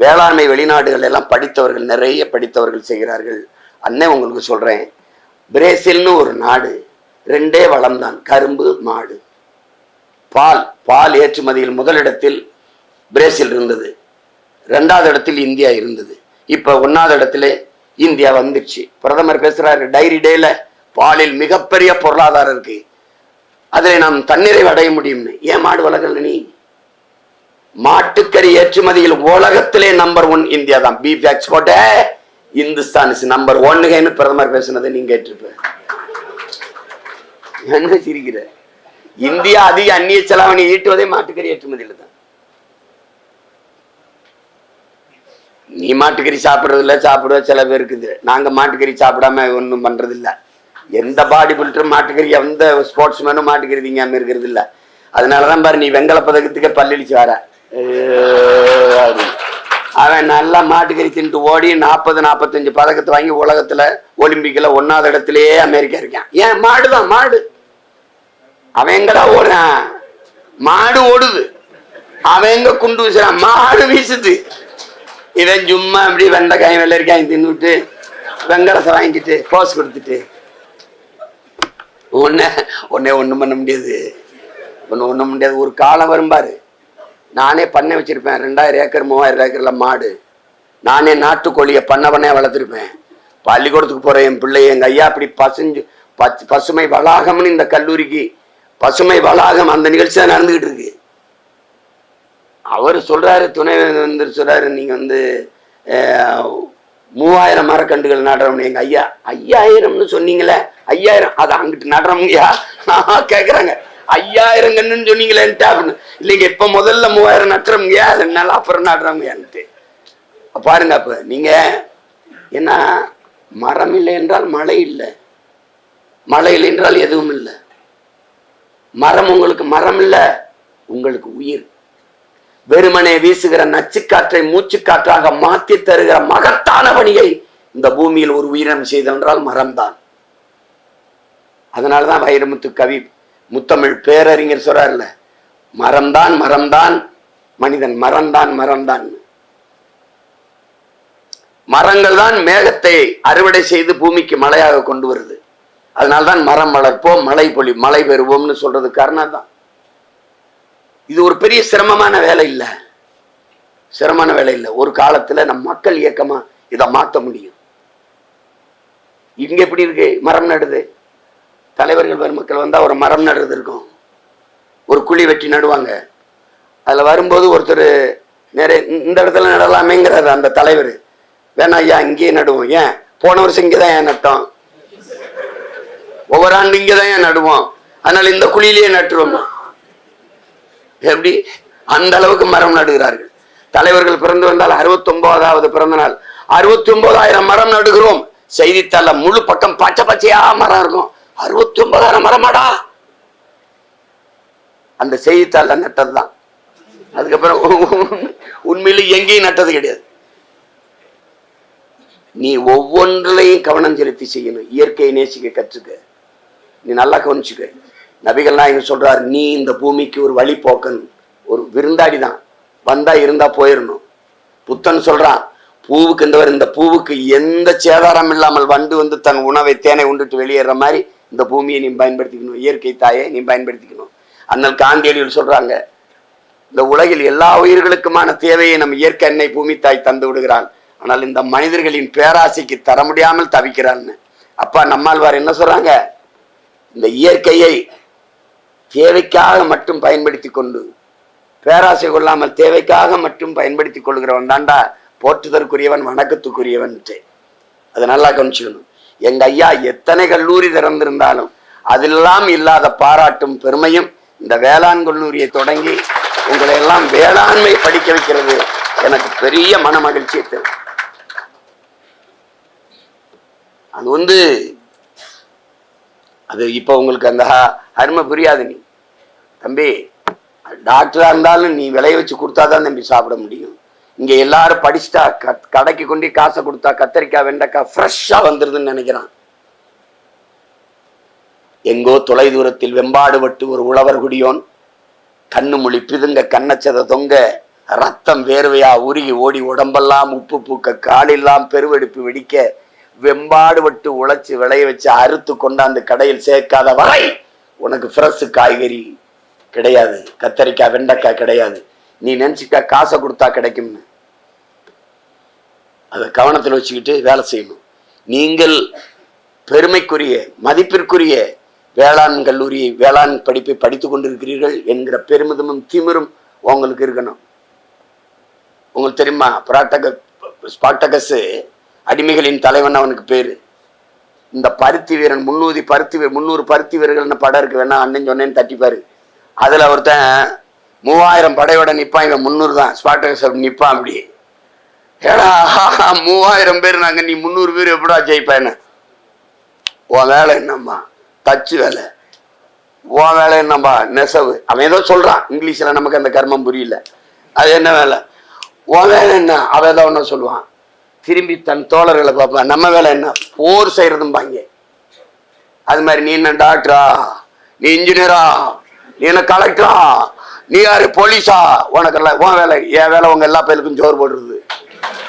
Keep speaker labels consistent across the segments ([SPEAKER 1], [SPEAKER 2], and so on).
[SPEAKER 1] வேளாண்மை வெளிநாடுகள் எல்லாம் படித்தவர்கள் நிறைய படித்தவர்கள் செய்கிறார்கள். அண்ணே உங்களுக்கு சொல்கிறேன் பிரேசில்னு ஒரு நாடு ரெண்டே வளம்தான் கரும்பு மாடு. பால் பால் ஏற்றுமதியில் முதலிடத்தில் பிரேசில் இருந்தது. ரெண்டாவது இடத்தில் இந்தியா இருந்தது. இப்போ ஒன்றாவது இடத்துல இந்தியா வந்துடுச்சு. பிரதமர் பேசுகிறாரு டைரி டேல பாலில் மிகப்பெரிய பொருளாதாரம் இருக்கு. அதில் நாம் தன்னிறைவு அடைய முடியும்னு. ஏன் மாடு வளர்க்கல நீ? மாட்டுக்கறி ஏற்றுமதியில் உலகத்திலே நம்பர் ஒன் இந்தியா தான். Beef export Hindustan is number ஒன்னுகன்னு பிரதமர் பேசுனதை நீங்க கேட்டிருப்ப என்ன சிரிக்கிற? இந்தியா அதிக அந்நிய செலாவணி ஈட்டுவதே மாட்டுக்கறி ஏற்றுமதியில் தான். நீ மாட்டுக்கறி சாப்பிடுறது இல்லை சாப்பிடுவ சில பேர் இருக்குது. நாங்க மாட்டுக்கறி சாப்பிடாம ஒன்றும் பண்ணுறது இல்லை எந்த பாடி பில்டரும் மாட்டுக்கறி எந்த ஸ்போர்ட்ஸ் மேனும் மாட்டுக்கறி திங்காம இருக்கிறது இல்ல. அதனாலதான் பாரு நீ வெங்கல பதக்கத்துக்கே பல்லடிச்சு வர. அவன் நல்லா மாட்டுக்கறி தின்ட்டு ஓடி நாற்பது நாற்பத்தஞ்சு பதக்கத்தை வாங்கி உலகத்தில் ஒலிம்பிக்கில் ஒன்றாவது இடத்துலயே அமெரிக்கா இருக்கான். ஏன் மாடு தான் மாடு. அவன் எங்கடா ஓடுறான்? மாடு ஓடுது. அவன் எங்க குண்டு வீசுறான்? மாடு வீசுது. இவன் சும்மா அப்படி வெண்டைக்காயும் வெள்ளரிக்காய் தின்னுட்டு வெங்கடத்தை வாங்கிட்டு போஸ் கொடுத்துட்டு. ஒன்னே ஒன்னே ஒன்றும் பண்ண முடியாது. ஒன்றும் முடியாது. ஒரு காலம் வரும்பாரு நானே பண்ணை வச்சிருப்பேன். ரெண்டாயிரம் ஏக்கர் மூவாயிரம் ஏக்கர்ல மாடு. நானே நாட்டுக்கோழியை பண்ண பண்ணையா வளர்த்துருப்பேன். பள்ளிக்கூடத்துக்கு போற என் பிள்ளை எங்க ஐயா அப்படி பசுஞ்சு பச் பசுமை வளாகம்னு இந்த கல்லூரிக்கு பசுமை வளாகம் அந்த நிகழ்ச்சி தான் நடந்துகிட்டு இருக்கு. அவர் சொல்றாரு துணை வந்து சொல்றாரு நீங்க வந்து மூவாயிரம் மரக்கண்டுகள் நடுறோம்னு எங்க ஐயா. ஐயாயிரம்னு சொன்னீங்களே ஐயாயிரம். அதை அங்கிட்டு நடுறோம்யா நான் கேட்குறாங்க ஐயாயிரம் கண்ணுன்னு சொன்னீங்களேன்ட்டு அப்படின்னு. இல்லைங்க இப்ப முதல்ல மூவாயிரம் நட்டுறவங்க அதனால அப்புறம் நடுறோம்யான்ட்டு பாருங்க அப்ப நீங்க என்ன மரம் இல்லை என்றால் மழை இல்லை. மழை இல்லை என்றால் எதுவும் இல்லை. மரம் உங்களுக்கு மரம் இல்லை உங்களுக்கு உயிர். வெறுமனே வீசுகிற நச்சுக்காற்றை மூச்சுக்காற்றாக மாற்றி தருகிற மகத்தான பணியை இந்த பூமியில் ஒரு உயிரினம் செய்தென்றால் மரம்தான். அதனாலதான் வைரமுத்து கவி முத்தமிழ் பேரறிஞர் சொல்றாருல மரம்தான் மரம்தான் மனிதன் மரம்தான் மரம்தான் மரங்கள் தான் மேகத்தை அறுவடை செய்து பூமிக்கு மழையாக கொண்டு வருது. அதனால்தான் மரம் வளர்ப்போம் மழை பொழி மழை பெறுவோம்னு சொல்றது காரணம் தான். இது ஒரு பெரிய சிரமமான வேலை இல்ல. சிரமமான வேலை இல்லை. ஒரு காலத்துல நம் மக்கள் இயக்கமா இதை மாத்த முடியும். இங்க எப்படி இருக்கு? மரம் நடுது. தலைவர்கள் பெருமக்கள் வந்தால் ஒரு மரம் நடுறது இருக்கும். ஒரு குழி வெட்டி நடுவாங்க. அதில் வரும்போது ஒருத்தர் நிறைய இந்த இடத்துல நடலாமேங்கிறாரு அந்த தலைவர். வேணா ஐயா இங்கேயே நடுவோம். ஏன்? போன வருஷம் இங்கே தான் ஏன் நட்டோம்? ஒவ்வொரு ஆண்டு இங்கதான் ஏன் நடுவோம்? அதனால் இந்த குழியிலேயே நட்டுருவோம். எப்படி? அந்த அளவுக்கு மரம் நடுகிறார்கள். தலைவர்கள் பிறந்து வந்தால் அறுபத்தொம்போதாவது பிறந்த நாள். அறுபத்தி ஒன்பதாயிரம் மரம் நடுகிறோம். செய்தித்தாள முழு பக்கம் பச்சை பச்சையா மரம் இருக்கும். அறுபத்தி ஒன்பதாயிரம் மரமாடா அந்த செய்தித்தாள்ல நட்டதுதான் அதுக்கப்புறம் உண்மையில எங்கேயும் நட்டது கிடையாது. நீ ஒவ்வொன்றிலையும் கவனம் செலுத்தி செய்யணும். இயற்கையை நேசிக்க கற்றுக்க. நீ நல்லா கவனிச்சுக்க. நபிகள் நாயகம் சொல்றாரு நீ இந்த பூமிக்கு ஒரு வழி போக்கன் ஒரு விருந்தாடி தான். வந்தா இருந்தா போயிடணும். புத்தன் சொல்றான் பூவுக்கு இந்த இந்த பூவுக்கு எந்த சேதாரம் இல்லாமல் வண்டு வந்து தன் உணவை தேனை உண்டுட்டு வெளியேற மாதிரி இந்த பூமியை நீ பயன்படுத்திக்கணும் இயற்கை தாயை நீ பயன்படுத்திக்கணும். அண்ணல் காந்தியடிகள் சொல்றாங்க இந்த உலகில் எல்லா உயிர்களுக்குமான தேவையை நம் இயற்கை அன்னை பூமி தாய் தந்து விடுகிறான் ஆனால் இந்த மனிதர்களின் பேராசைக்கு தர முடியாமல் தவிக்கிறான்னு அப்பா நம்மாழ்வார் என்ன சொல்றாங்க? இந்த இயற்கையை தேவைக்காக மட்டும் பயன்படுத்தி கொண்டு பேராசை கொள்ளாமல் தேவைக்காக மட்டும் பயன்படுத்தி கொள்கிறவன் தாண்டா போற்றுதற்குரியவன் வணக்கத்துக்குரியவன்ட்டு அதை நல்லா கவனிச்சுக்கணும். எங்க ஐயா எத்தனை கல்லூரி திறந்திருந்தாலும் அதெல்லாம் இல்லாத பாராட்டும் பெருமையும் இந்த வேளாண் கல்லூரியை தொடங்கி உங்களை எல்லாம் வேளாண்மை படிக்க வைக்கிறது எனக்கு பெரிய மன மகிழ்ச்சியை தரும். அது வந்து அது இப்போ உங்களுக்கு அந்த அருமை புரியாது நீ. தம்பி டாக்டரா இருந்தாலும் நீ விளைய வச்சு கொடுத்தாதான் தம்பி சாப்பிட முடியும். இங்க எல்லாரும் படிச்சுட்டா க- கடைக்கு கொண்டு காசை கொடுத்தா கத்தரிக்காய் வெண்டைக்காய் ஃப்ரெஷ்ஷா வந்துருதுன்னு நினைக்கிறான். எங்கோ தொலை தூரத்தில் வெம்பாடுபட்டு ஒரு உழவர் குடியோன் கண்ணு மொழி பிதுங்க கண்ணச்சதை தொங்க ரத்தம் வேர்வையா உருகி ஓடி உடம்பெல்லாம் உப்பு பூக்க காலெல்லாம் பெருவெடுப்பு வெடிக்க வெம்பாடு விட்டு உழைச்சி விளைய வச்சு அறுத்து கொண்டாந்து கடையில் சேர்க்காத வரை உனக்கு ஃப்ரெஷ் காய்கறி கிடையாது கத்தரிக்காய் வெண்டைக்காய் கிடையாது. நீ நினச்சிக்கா காசை கொடுத்தா கிடைக்கும்னு. அதை கவனத்தில் வச்சுக்கிட்டு வேலை செய்யணும். நீங்கள் பெருமைக்குரிய மதிப்பிற்குரிய வேளாண் கல்லூரி வேளாண் படிப்பை படித்து கொண்டிருக்கிறீர்கள் என்கிற பெருமிதமும் திமிரும் உங்களுக்கு இருக்கணும். உங்களுக்கு தெரியுமா? பிராட்டக ஸ்பாட்டகஸ் அடிமைகளின் தலைவன் அவனுக்கு பேரு. இந்த பருத்தி வீரன் முன்னூதி பருத்தி வீ- முந்நூறு பருத்தி வீரர்கள்னு படம் இருக்கு? வேணா அண்ணன் சொன்னேன்னு தட்டிப்பாரு. அதுல ஒருத்தன் மூவாயிரம் படையோட நிற்பான் இவன் முந்நூறு தான். ஸ்பாட்டகஸ் அப்படி நிற்பான் அப்படி ஏடா மூவாயிரம் பேர் நாங்க நீ முந்நூறு பேர் எப்படா ஜெயிப்பேன்னு? உன் வேலை என்னம்மா? தச்சு வேலை. உன் வேலை என்னம்மா? நெசவு. அவன் ஏதோ சொல்றான். இங்கிலீஷ்ல நமக்கு அந்த கர்மம் புரியல. அது என்ன வேலை? உன் வேலை என்ன? அவன் ஏதோ ஒன்று சொல்லுவான். திரும்பி தன் தோழர்களை பார்ப்பான் நம்ம வேலை என்ன? போர் செய்யறதும்பாங்க அது மாதிரி நீ என்ன டாக்டரா நீ இன்ஜினியரா நீ என்ன கலெக்டரா நீ யாரு? போலீஸா உனக்கெல்லாம் உன் வேலை என் வேலை உங்க எல்லா பேருக்கும் ஜோர் போடுறது.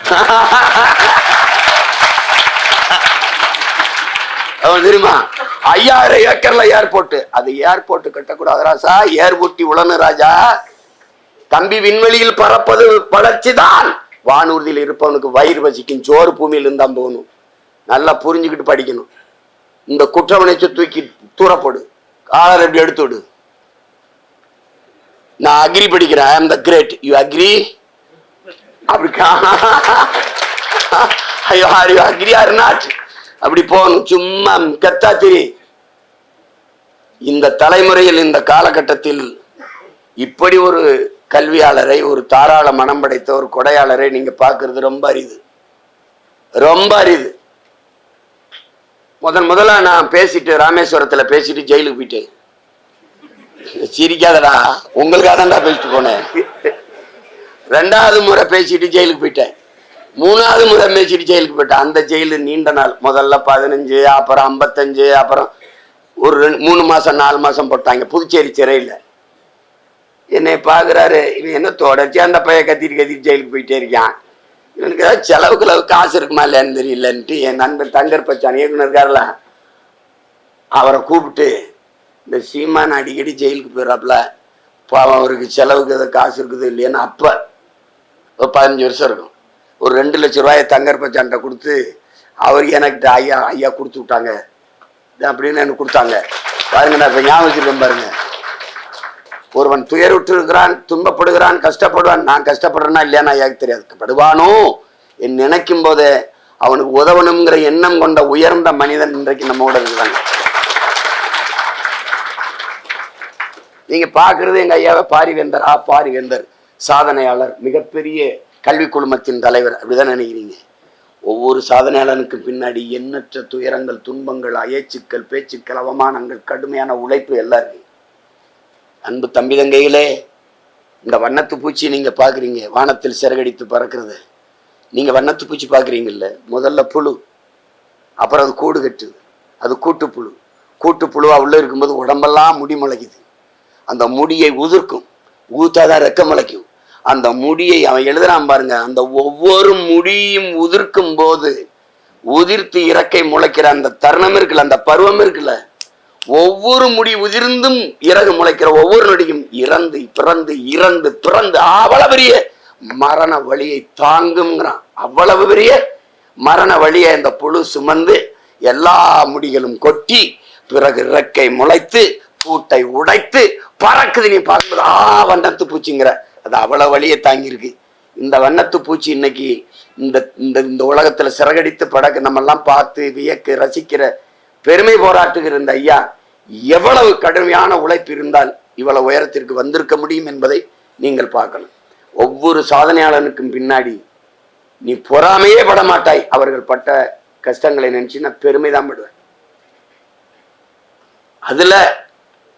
[SPEAKER 1] அவன் தெரியுமா? ஐயாயிரம் ஏக்கர்ல ஏர்போர்ட் அது ஏர்போர்ட் கட்டக்கூடாது ராசா. ஏர்பூட்டி உளனு ராஜா. தம்பி விண்வெளியில் பறப்பது வளர்ச்சிதான். வானூர்தியில் இருப்பவனுக்கு வயிறு வசிக்கும் சோறு பூமியில் இருந்தா போகணும். நல்லா புரிஞ்சுக்கிட்டு படிக்கணும். இந்த குற்றவனைச்சு தூக்கி தூரப்படு. காலர் எப்படி எடுத்து விடு. நான் அக்ரி படிக்கிறேன். I the great you agri அப்படி ஐயோ ஆர் அப்படி போகணும். சும்மா கத்தா திரி இந்த தலைமுறையில் இந்த காலகட்டத்தில் இப்படி ஒரு கல்வியாளரை ஒரு தாராள மனம் படைத்த ஒரு கொடையாளரை நீங்க பாக்குறது ரொம்ப அரிது. ரொம்ப அரிது. முதன் முதல்ல நான் பேசிட்டு ராமேஸ்வரத்துல பேசிட்டு ஜெயிலுக்கு போயிட்டேன். சிரிக்காதடா. உங்களுக்காக தான் பேசிட்டு போனேன். ரெண்டாவது முறை பேசிட்டு ஜெயிலுக்கு போயிட்டேன். மூணாவது முறை பேசிட்டு ஜெயிலுக்கு போயிட்டேன். அந்த ஜெயிலு நீண்ட நாள். முதல்ல பதினஞ்சு அப்புறம் ஐம்பத்தஞ்சு அப்புறம் ஒரு ரெண்டு மூணு மாசம் நாலு மாசம் போட்டாங்க. புதுச்சேரி சிறையில். என்னை பார்க்குறாரு இவன் என்ன தொடர்ச்சி அந்த பையன் கத்திட்டு கத்திட்டு ஜெயிலுக்கு போயிட்டே இருக்கான். இவனுக்கு ஏதாவது செலவுக்கு அளவு காசு இருக்குமா இல்லைன்னு தெரியலன்ட்டு என் நண்பன் தங்கர் பச்சான் இயக்குனர் இருக்கார்ல அவரை கூப்பிட்டு இந்த சீமான் அடிக்கடி ஜெயிலுக்கு போயிடறாப்புல பாவம் அவருக்கு செலவுக்கு ஏதாவது காசு இருக்குது இல்லையான்னு அப்போ ஒரு பதினஞ்சு வருஷம் இருக்கும். ஒரு ரெண்டு லட்ச ரூபாயை தங்கர் பச்சான்ட்ட கொடுத்து அவர் எனக்கு ஐயா ஐயா கொடுத்து விட்டாங்க. அப்படின்னு எனக்கு கொடுத்தாங்க. பாருங்க நான் இப்போ ஞாபகம் வச்சுருக்கேன் பாருங்க. ஒருவன் துயருற்று இருக்கிறான் துன்பப்படுகிறான் கஷ்டப்படுவான். நான் கஷ்டப்படுறேன்னா இல்லையானா எனக்கு தெரியாது. படுவானோ என் நினைக்கும் போதே அவனுக்கு உதவணுங்கிற எண்ணம் கொண்ட உயர்ந்த மனிதன் இன்றைக்கு நம்மோட இருக்கிறாங்க. நீங்க பாக்குறது எங்க ஐயாவை பாரிவேந்தர். ஆ பாரிவேந்தர். சாதனையாளர் மிகப்பெரிய கல்வி குழுமத்தின் தலைவர் அப்படிதான் நினைக்கிறீங்க? ஒவ்வொரு சாதனையாளனுக்கும் பின்னாடி எண்ணற்ற துயரங்கள் துன்பங்கள் அயச்சுக்கள் பேச்சுக்கள் அவமானங்கள் கடுமையான உழைப்பு எல்லாம் இருக்கு. அன்பு தம்பி தங்கைகளே இந்த வண்ணத்து பூச்சி நீங்க பாக்குறீங்க வானத்தில் சிறகடித்து பறக்கிறது. நீங்க வண்ணத்து பூச்சி பாக்குறீங்கல்ல முதல்ல புழு அப்புறம் அது கூடு கட்டுது. அது கூட்டுப்புழு. கூட்டுப்புழுவா உள்ள இருக்கும்போது உடம்பெல்லாம் முடி முளைக்குது. அந்த முடியை உதிர்க்கும். ஊத்தாதான் ரெக்கம் முளைக்கும். அந்த முடியை அவன் எழுதுறான் பாருங்க. அந்த ஒவ்வொரு முடியும் உதிர்க்கும் போது உதிர்த்து இறக்கை முளைக்கிற அந்த தருணம் இருக்குல்ல அந்த பருவம் இருக்குல்ல ஒவ்வொரு முடி உதிர்ந்தும் இறகு முளைக்கிற ஒவ்வொரு நொடியும் இறந்து பிறந்து இறந்து பிறந்து அவ்வளவு பெரிய மரண வழியை தாங்குங்கிறான் அவ்வளவு பெரிய மரண வழியை அந்த புழு சுமந்து எல்லா முடிகளும் கொட்டி பிறகு இறக்கை முளைத்து பூட்டை உடைத்து பறக்குது நீ பார்க்கும்போது ஆ வண்டத்து பூச்சிங்கிற அது அவ்வளவு வழியை தாங்கியிருக்கு. இந்த வண்ணத்து பூச்சி இன்னைக்கு இந்த இந்த இந்த உலகத்துல சிறகடித்து படக்கு நம்ம எல்லாம் பார்த்து வியக்கு ரசிக்கிற பெருமை போராட்டுகிற இந்த ஐயா எவ்வளவு கடுமையான உழைப்பு இருந்தால் இவ்வளவு உயரத்திற்கு வந்திருக்க முடியும் என்பதை நீங்கள் பார்க்கணும். ஒவ்வொரு சாதனையாளனுக்கும் பின்னாடி நீ பொறாமையே பட மாட்டாய். அவர்கள் பட்ட கஷ்டங்களை நினைச்சு நான் பெருமை தான் படுவேன் அதுல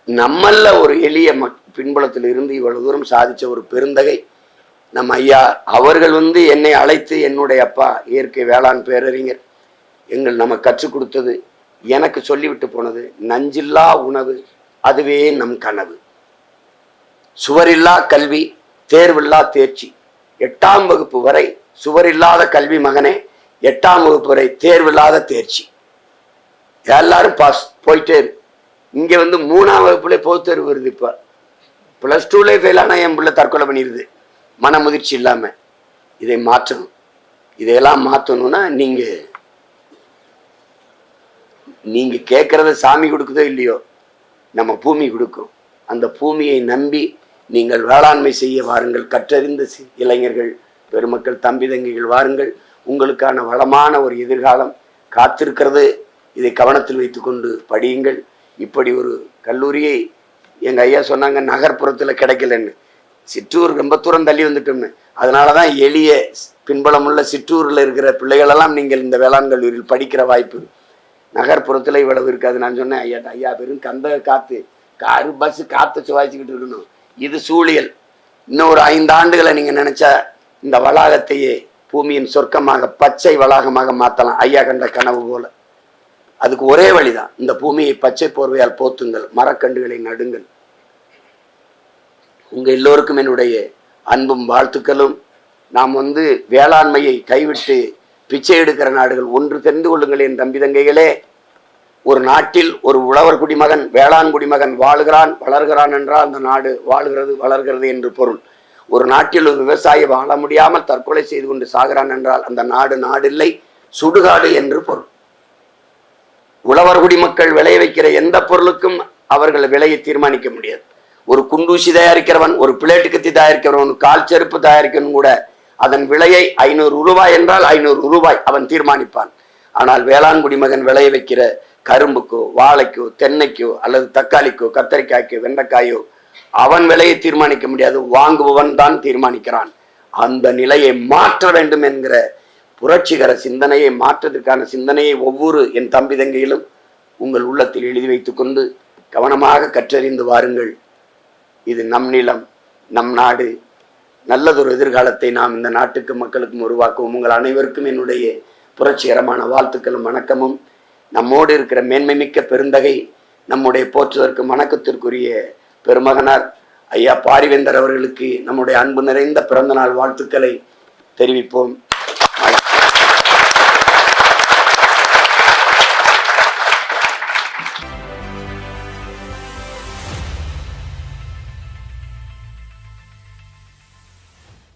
[SPEAKER 1] நம்மல்ல ஒரு எளிய மக் பின்புலத்தில் இருந்து இவ்வளவு தூரம் சாதித்த ஒரு பெருந்தகை. நம்ம ஐயா அவர்கள் வந்து என்னை அழைத்து என்னுடைய அப்பா இயற்கை வேளாண் பேரறிஞர். எங்கள் நம்ம கற்றுக் கொடுத்தது எனக்கு சொல்லிவிட்டு போனது நஞ்சில்லா உணவு அதுவே நம் கனவு. சுவரில்லா கல்வி தேர்வில்லா தேர்ச்சி. எட்டாம் வகுப்பு வரை சுவரில்லாத கல்வி மகனே எட்டாம் வகுப்பு வரை தேர்வில்லாத தேர்ச்சி. எல்லாரும் பாஸ் போயிட்டே இருக்கு இங்கே வந்து மூணாம் வகுப்புல பொது தேர்வு வருது இப்போ. ப்ளஸ் டூலே ஃபெயில் ஆனால் என் பிள்ளை தற்கொலை பண்ணிடுது மன முதிர்ச்சி இல்லாமல் இதை மாற்றணும். இதையெல்லாம் மாற்றணும்னா நீங்கள் நீங்கள் கேட்குறத சாமி கொடுக்குதோ இல்லையோ நம்ம பூமி கொடுக்கும். அந்த பூமியை நம்பி நீங்கள் வேளாண்மை செய்ய வாருங்கள். கற்றறிந்த சி- இளைஞர்கள் பெருமக்கள் தம்பி தங்கிகள் வாருங்கள். உங்களுக்கான வளமான ஒரு எதிர்காலம் காத்திருக்கிறது. இதை கவனத்தில் வைத்துக்கொண்டு படியுங்கள். இப்படி ஒரு கல்லூரியை எங்கள் ஐயா சொன்னாங்க நகர்ப்புறத்தில் கிடைக்கலன்னு. சிற்றூர் ரொம்ப தூரம் தள்ளி வந்துட்டோம்னு. அதனால தான் எளிய பின்பலமுள்ள சிற்றூரில் இருக்கிற பிள்ளைகளெல்லாம் நீங்கள் இந்த வேளாண் கல்லூரியில் படிக்கிற வாய்ப்பு. நகர்ப்புறத்தில் இவ்வளவு இருக்காது. நான் சொன்னேன் ஐயா ஐயா பெரும் கந்த காற்று காரு பஸ் காற்று சுவாசிக்கிட்டு இருக்கணும். இது சூழியல். இன்னும் ஒரு ஐந்து ஆண்டுகளை நீங்கள் நினச்சா இந்த வளாகத்தையே பூமியின் சொர்க்கமாக பச்சை வளாகமாக மாற்றலாம் ஐயா கண்ட கனவு போல. அதுக்கு ஒரே வழிதான். இந்த பூமியை பச்சை போர்வையால் போத்துங்கள் மரக்கன்றுகளை நடுங்கள். உங்க எல்லோருக்கும் என்னுடைய அன்பும் வாழ்த்துக்களும். நாம் வந்து வேளாண்மையை கைவிட்டு பிச்சை எடுக்கிற நாடுகள் ஒன்று தெரிந்து கொள்ளுங்கள் என் தம்பி தங்கைகளே. ஒரு நாட்டில் ஒரு உழவர் குடிமகன் வேளாண் குடிமகன் வாழுகிறான் வளர்கிறான் என்றால் அந்த நாடு வாழுகிறது வளர்கிறது என்று பொருள். ஒரு நாட்டில் ஒரு விவசாயி வாழ முடியாமல் தற்கொலை செய்து கொண்டு சாகிறான் என்றால் அந்த நாடு நாடில்லை சுடுகாடு என்று பொருள். உழவர் குடிமக்கள் விளைய வைக்கிற எந்த பொருளுக்கும் அவர்கள் விலையை தீர்மானிக்க முடியாது. ஒரு குண்டூசி தயாரிக்கிறவன் ஒரு பிளேட்டு கத்தி தயாரிக்கிறவன் கால் செருப்பு தயாரிக்கணும் கூட அதன் விலையை ஐநூறு ரூபாய் என்றால் ஐநூறு ரூபாய் அவன் தீர்மானிப்பான். ஆனால் வேளாண் குடிமகன் விளைய வைக்கிற கரும்புக்கோ வாழைக்கோ தென்னைக்கோ அல்லது தக்காளிக்கோ கத்தரிக்காய்க்கோ வெண்டைக்காயோ அவன் விலையை தீர்மானிக்க முடியாது வாங்குபவன் தான் தீர்மானிக்கிறான். அந்த நிலையை மாற்ற வேண்டும் என்கிற புரட்சிகர சிந்தனையை மாற்றத்திற்கான சிந்தனையை ஒவ்வொரு என் தம்பி தங்கையிலும் உங்கள் உள்ளத்தில் எழுதி வைத்துக்கொண்டு கவனமாக கற்றறிந்து வாருங்கள். இது நம் நிலம் நம் நாடு. நல்லதொரு எதிர்காலத்தை நாம் இந்த நாட்டுக்கு மக்களுக்கும் உருவாக்குவோம். உங்கள் அனைவருக்கும் என்னுடைய புரட்சிகரமான வாழ்த்துக்களும் வணக்கமும். நம்மோடு இருக்கிற மேன்மை மிக்க பெருந்தகை நம்முடைய போற்றுவதற்கு வணக்கத்திற்குரிய பெருமகனார் ஐயா பாரிவேந்தர் அவர்களுக்கு நம்முடைய அன்பு நிறைந்த பிறந்தநாள் வாழ்த்துக்களை தெரிவிப்போம்.